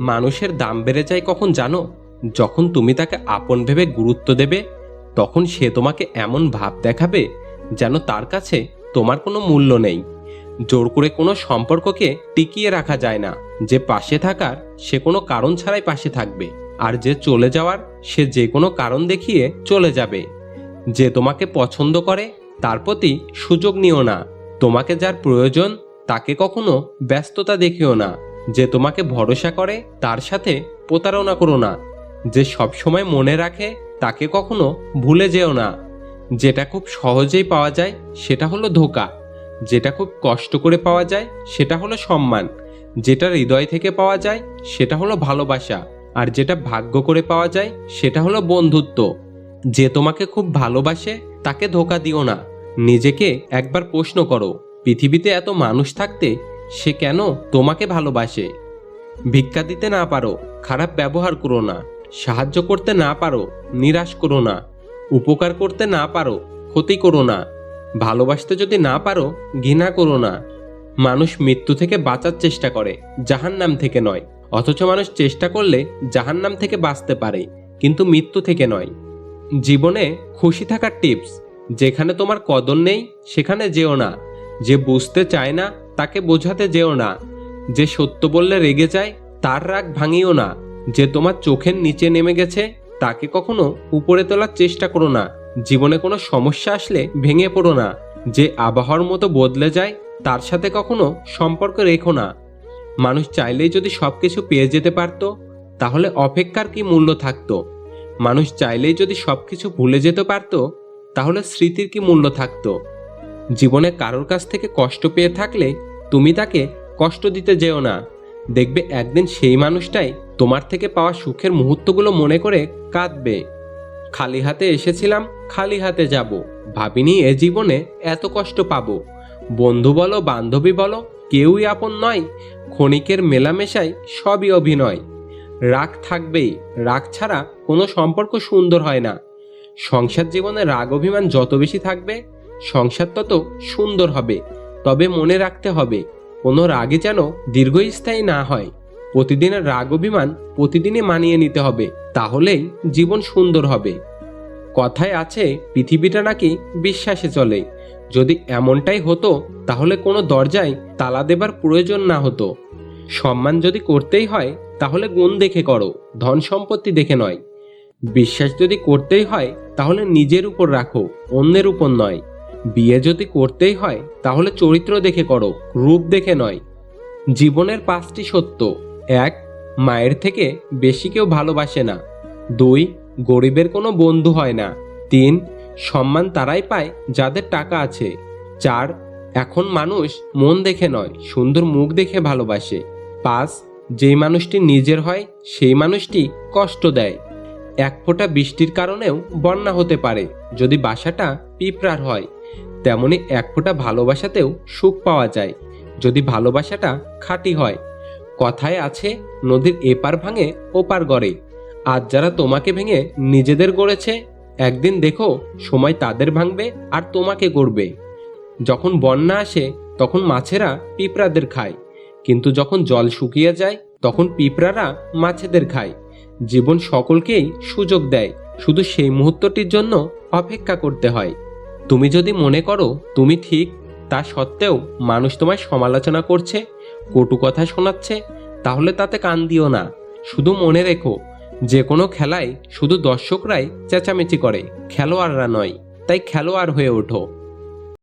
মানুষের দাম বেড়ে যায় কখন জানো? যখন তুমি তাকে আপন ভেবে গুরুত্ব দেবে, তখন সে তোমাকে এমন ভাব দেখাবে যেন তার কাছে তোমার কোনো মূল্য নেই। জোর করে কোনো সম্পর্ককে টিকিয়ে রাখা যায় না। যে পাশে থাকার, সে কোনো কারণ ছাড়াই পাশে থাকবে। আর যে চলে যাওয়ার, সে যে কোনো কারণ দেখিয়ে চলে যাবে। যে তোমাকে পছন্দ করে, তার প্রতি সুযোগ নিও না। তোমাকে যার প্রয়োজন, তাকে কখনো ব্যস্ততা দেখিও না। যে তোমাকে ভরসা করে, তার সাথে প্রতারণা করো না। যে সবসময় মনে রাখে, তাকে কখনো ভুলে যেও না। যেটা খুব সহজেই পাওয়া যায়, সেটা হলো ধোকা। যেটা খুব কষ্ট করে পাওয়া যায়, সেটা হলো সম্মান। যেটা হৃদয় থেকে পাওয়া যায়, সেটা হলো ভালোবাসা। আর যেটা ভাগ্য করে পাওয়া যায়, সেটা হলো বন্ধুত্ব। যে তোমাকে খুব ভালোবাসে, তাকে ধোকা দিও না। নিজেকে একবার প্রশ্ন করো, পৃথিবীতে এত মানুষ থাকতে সে কেন তোমাকে ভালোবাসে? ভিক্ষা দিতে না পারো, খারাপ ব্যবহার করো না, সাহায্য করতে না পারো, নিরাশ করো না, উপকার করতে না পারো, ক্ষতি করো না, ভালোবাসতে যদি না পারো, ঘৃণা করো না। মানুষ মৃত্যু থেকে বাঁচার চেষ্টা করে, জাহান্নাম থেকে নয়। অথচ মানুষ চেষ্টা করলে জাহান্নাম থেকে বাঁচতে পারে, কিন্তু মৃত্যু থেকে নয়। জীবনে খুশি থাকার টিপস, যেখানে তোমার কদর নেই, সেখানে যেও না। যে বুঝতে চায় না তাকে বোঝাতে যেও না। যে সত্য বললে রেগে যায়, তার রাগ ভাঙিও না। যে তোমার চোখের নিচে নেমে গেছে, তাকে কখনো উপরে তোলার চেষ্টা করো না। জীবনে কোনো সমস্যা আসলে ভেঙে পড়ো না। যে আবহাওয়ার মতো বদলে যায়, তার সাথে কখনো সম্পর্ক রেখো না। মানুষ চাইলেই যদি সব কিছু পেয়ে যেতে পারত, তাহলে অপেক্ষার কি মূল্য থাকত? মানুষ চাইলেই যদি সব কিছু ভুলে যেতে পারত, তাহলে স্মৃতির কি মূল্য থাকতো? জীবনে কারোর কাছ থেকে কষ্ট পেয়ে থাকলে তুমি তাকে কষ্ট দিতে যেও না। দেখবে একদিন সেই মানুষটাই তোমার থেকে পাওয়া সুখের মুহূর্তগুলো মনে করে কাঁদবে। খালি হাতে এসেছিলাম, খালি হাতে যাব। ভাবিনি এ জীবনে এত কষ্ট পাবো। বন্ধু বলো, বান্ধবী বলো, কেউই আপন নয়। ক্ষণিকের মেলামেশাই সবই অভিনয়। রাগ থাকবেই, রাগ ছাড়া কোনো সম্পর্ক সুন্দর হয় না। সংসার জীবনে রাগ অভিমান যত বেশি থাকবে সংসার তত সুন্দর হবে, তবে মনে রাখতে হবে, কোনো রাগে যেন দীর্ঘস্থায়ী না হয়। প্রতিদিনের রাগ অভিমান প্রতিদিনই মানিয়ে নিতে হবে, তাহলেই জীবন সুন্দর হবে। কথায় আছে, পৃথিবীটা নাকি বিশ্বাসে চলে। যদি এমনটাই হতো, তাহলে কোনো দরজায় তালা দেবার প্রয়োজন না হতো। সম্মান যদি করতেই হয়, তাহলে গুণ দেখে করো, ধন সম্পত্তি দেখে নয়। বিশ্বাস যদি করতেই হয়, তাহলে নিজের উপর রাখো, অন্যের উপর নয়। বিয়ে যদি করতেই হয়, তাহলে চরিত্র দেখে করো, রূপ দেখে নয়। জীবনের পাঁচটি সত্য। এক, মায়ের থেকে বেশি কেউ ভালোবাসে না। দুই, গরিবের কোনো বন্ধু হয় না। তিন, সম্মান তারাই পায় যাদের টাকা আছে। চার, এখন মানুষ মন দেখে নয়, সুন্দর মুখ দেখে ভালোবাসে। পাঁচ, যেই মানুষটি নিজের হয়, সেই মানুষটি কষ্ট দেয়। এক ফোঁটা বৃষ্টির কারণেও বন্যা হতে পারে, যদি বাসাটা পিঁপড়ার হয়। তেমনি এক ফোঁটা ভালোবাসাতেও সুখ পাওয়া যায়, যদি ভালোবাসাটা খাঁটি হয়। কথায় আছে, নদীর এপার ভাঙে ওপার গড়ে। আজ যারা তোমাকে ভেঙে নিজেদের গড়েছে, একদিন দেখো সময় তাদের ভাঙবে আর তোমাকে গড়বে। যখন বন্যা আসে, তখন মাছেরা পিঁপড়াদের খায়। কিন্তু যখন জল শুকিয়ে যায়, তখন পিঁপড়ারা মাছেদের খায়। জীবন সকলকেই সুযোগ দেয়, শুধু সেই মুহূর্তটির জন্য অপেক্ষা করতে হয়। তুমি যদি মনে করো তুমি ঠিক, তা সত্ত্বেও মানুষ তোমায় সমালোচনা করছে, কটু কথা শোনাচ্ছে, তাহলে তাতে কান দিও না। শুধু মনে রেখো, যে কোনো খেলায় শুধু দর্শকরাই চেঁচামেচি করে, খেলোয়াড়রা নয়, তাই খেলোয়াড় হয়ে ওঠো।